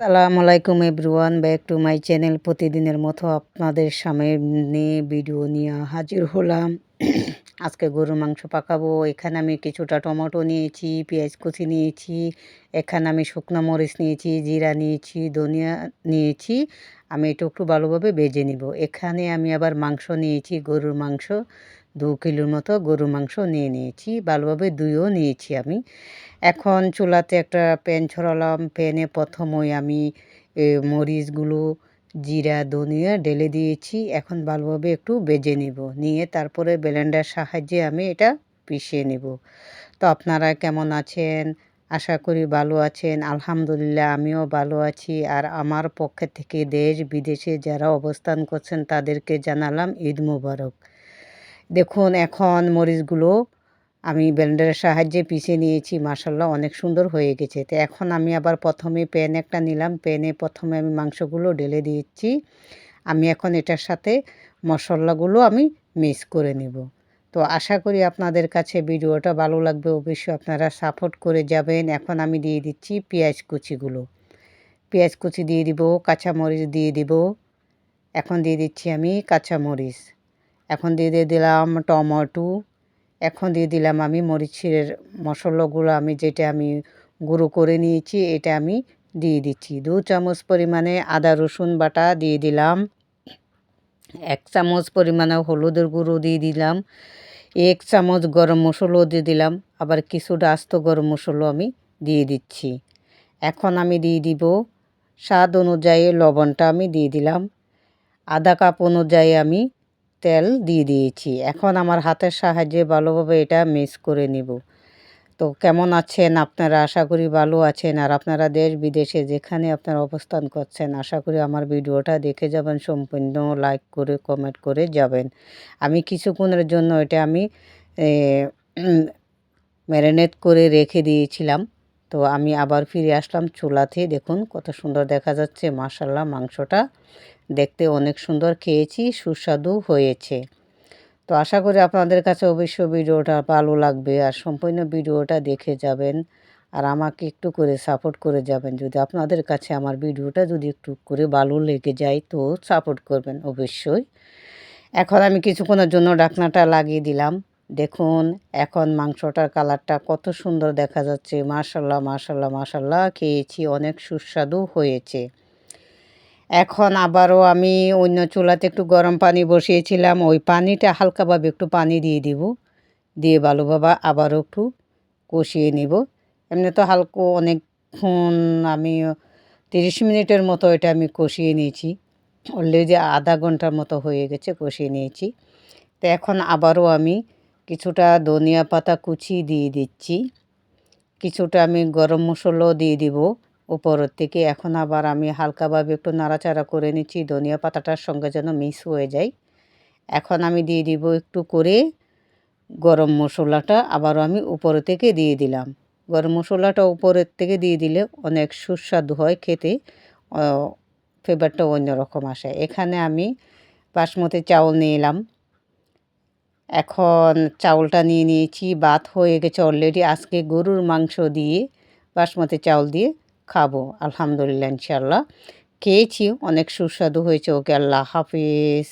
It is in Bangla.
সালামু আলাইকুম everyone, back to my channel. প্রতিদিনের মতো আপনাদের সামনে ভিডিও নিয়ে হাজির হলাম। আজকে গরুর মাংস পাকাবো, এখানে আমি কিছুটা টমেটো নিয়েছি, পেঁয়াজ কুচি নিয়েছি, এখানে আমি শুকনো মরিচ নিয়েছি, জিরা নিয়েছি, ধনিয়া নিয়েছি, আমি এটা একটু ভালোভাবে বেজে নিব। এখানে আমি আবার মাংস নিয়েছি, গরুর মাংস, দু কিলোর মতো গরুর মাংস নিয়ে নিয়েছি, ভালোভাবে দুইও নিয়েছি আমি। এখন চুলাতে একটা প্যান ছড়ালাম, প্যানে প্রথমই আমি মরিচগুলো জিরা, ধনিয়া ঢেলে দিয়েছি। এখন ভালোভাবে একটু বেজে নিব। নিয়ে তারপরে ব্লেন্ডার সাহায্যে আমি এটা পিষিয়ে নেব। তো আপনারা কেমন আছেন? আশা করি ভালো আছেন। আলহামদুলিল্লাহ, আমিও ভালো আছি। আর আমার পক্ষে থেকে দেশ বিদেশে যারা অবস্থান করছেন, তাদেরকে জানালাম ঈদ মুবারক। দেখুন, এখন মরিচগুলো আমি ব্লেন্ডারের সাহায্যে পিষে নিয়েছি মাসাল্লাহ অনেক সুন্দর হয়ে গেছে। তো এখন আমি আবার প্রথমে প্যান একটা নিলাম। প্যানে প্রথমে আমি মাংসগুলো ঢেলে দিয়েছি। আমি এখন এটার সাথে মশলাগুলো আমি মিক্স করে নেব। তো আশা করি আপনাদের কাছে ভিডিওটা ভালো লাগবে, অবশ্যই আপনারা সাপোর্ট করে যাবেন। এখন আমি দিয়ে দিচ্ছি পেঁয়াজ কুচিগুলো। পেঁয়াজ কুচি দিয়ে দিব, কাঁচামরিচ দিয়ে দিব। এখন দিয়ে দিচ্ছি আমি কাঁচামরিচ। এখন দিয়ে দিয়ে দিলাম টমেটো। এখন দিয়ে দিলাম আমি মরিচের মশলাগুলো আমি যেটা আমি গুঁড়ো করে নিয়েছি, এটা আমি দিয়ে দিচ্ছি। দু চামচ পরিমাণে আদা, রসুন বাটা দিয়ে দিলাম। এক চামচ পরিমাণে হলুদের গুঁড়ো দিয়ে দিলাম। এক চামচ গরম মশলাও দিয়ে দিলাম। আবার কিছুটা আস্ত গরম মশলা আমি দিয়ে দিচ্ছি। এখন আমি দিয়ে দিব স্বাদ অনুযায়ী লবণটা আমি দিয়ে দিলাম। আধা কাপ অনুযায়ী আমি তেল দিয়ে দিয়েছি। এখন আমার হাতের সাহায্যে ভালোভাবে এটা মিক্স করে নিব। তো কেমন আছেন? আপনারা আশা করি ভালো আছেন। আর আপনারা দেশ বিদেশে যেখানে আপনারা অবস্থান করছেন, আশা করি আমার ভিডিওটা দেখে যাবেন, সম্পূর্ণ লাইক করে, কমেন্ট করে যাবেন। আমি কিছুক্ষণের জন্য এটা আমি ম্যারিনেট করে রেখে দিয়েছিলাম। তো আমি আবার ফিরে আসলাম চুলাতে। দেখুন কত সুন্দর দেখা যাচ্ছে মাসাল্লাহ মাংসটা। দেখতে অনেক সুন্দর খেয়েছি, সুস্বাদু হয়েছে। তো আশা করি আপনাদের কাছে অবশ্য ভিডিওটা ভালো লাগবে আর সম্পূর্ণ ভিডিওটা দেখে যাবেন আর আমাকে একটু করে সাপোর্ট করে যাবেন। যদি আপনাদের কাছে আমার ভিডিওটা যদি একটু করে ভালো লেগে যায় তো সাপোর্ট করবেন অবশ্যই। এখন আমি কিছুক্ষণের জন্য ডাকনাটা লাগিয়ে দিলাম। দেখুন, এখন মাংসটার কালারটা কত সুন্দর দেখা যাচ্ছে। মাশাল্লাহ মাশাল্লাহ মাশাল্লাহ খেয়েছি, অনেক সুস্বাদু হয়েছে। এখন আবারও আমি অন্য চুলাতে একটু গরম পানি বসিয়েছিলাম, ওই পানিটা হালকাভাবে একটু পানি দিয়ে দিব। দিয়ে ভালোভাবে আবারও একটু কষিয়ে নিব। এমনি তো হালকা অনেকক্ষণ আমি তিরিশ মিনিটের মতো এটা আমি কষিয়ে নিয়েছি। অলরেডি আধা ঘণ্টার মতো হয়ে গেছে, কষিয়ে নিয়েছি। তো এখন আবারও আমি কিছুটা ধনিয়া পাতা কুচি দিয়ে দিচ্ছি। কিছুটা আমি গরম মশলাও দিয়ে দিব উপরের থেকে। এখন আবার আমি হালকাভাবে একটু নাড়াচাড়া করে নিচ্ছি, ধনিয়া পাতাটার সঙ্গে যেন মিক্স হয়ে যায়। এখন আমি দিয়ে দিব একটু করে গরম মশলাটা, আবারও আমি উপরে থেকে দিয়ে দিলাম। গরম মশলাটা উপরের থেকে দিয়ে দিলে অনেক সুস্বাদু হয় খেতে ফ্লেভারটা অন্যরকম আসে। এখানে আমি বাসমতি চাউল নিলাম। এখন চাউলটা নিয়ে নিয়েছি বাত হয়ে গেছে অলরেডি আজকে গরুর মাংস দিয়ে, বাসমতি চাউল দিয়ে খাব, আলহামদুলিল্লাহ ইনশাল্লাহ খেয়েছি, অনেক সুস্বাদু হয়েছে ওকে, আল্লাহ হাফিজ।